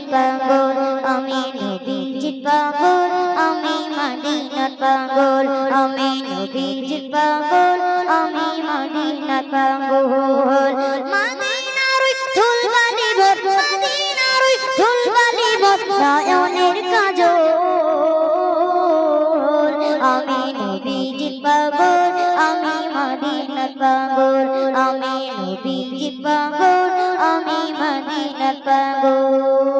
মদিনার পাগল, আমি নবীজির পাগল, আমি মদিনার পাগল, আমি নবীজির পাগল, আমি মদিনার পাগল। মদিনার ওই ধুলবালি ভর মদিনার ধুলবালি ভর নয়নের কাজল। আমি নবীজির পাগল, আমি মদিনার পাগল, আমি নবীজির পাগল, আমি মদিনার পাগল।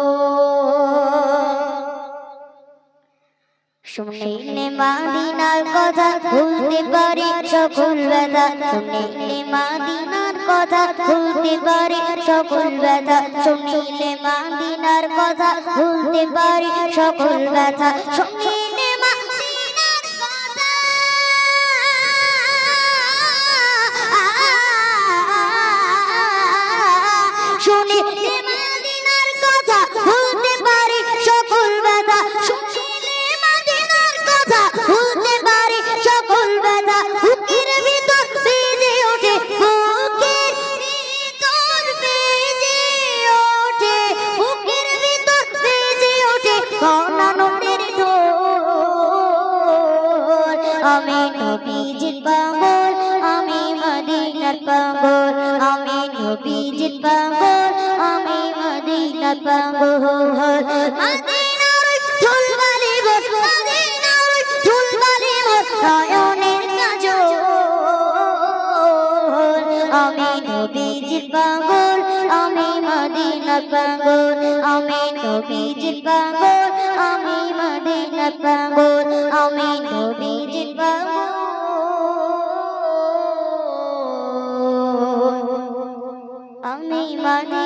শুনিলে মাদিনার কথা ভুলতে পারি সকল ব্যথা। শুনিলে মাদিনার কথা ভুলতে পারি সকল ব্যথা। শুনিলে মাদিনার কথা ভুলতে পারি সকল ব্যথা। শুনিলে মাদিনার কথা শুনিলে আমি নবীজির পাগল, আমি মদিনার পাগল। আমি নবীজির পাগল, আমি মদিনার পাগল। মদিনার ওই ধুলবালি ভোর মদিনার ওই ধুলবালি ভোর নয়নের কাজল। আমি মদিনার পাগল। আমি নবীজির পাগল আমি মদিনা পাবো আমি নবীজি পাবো। আমি মদিনা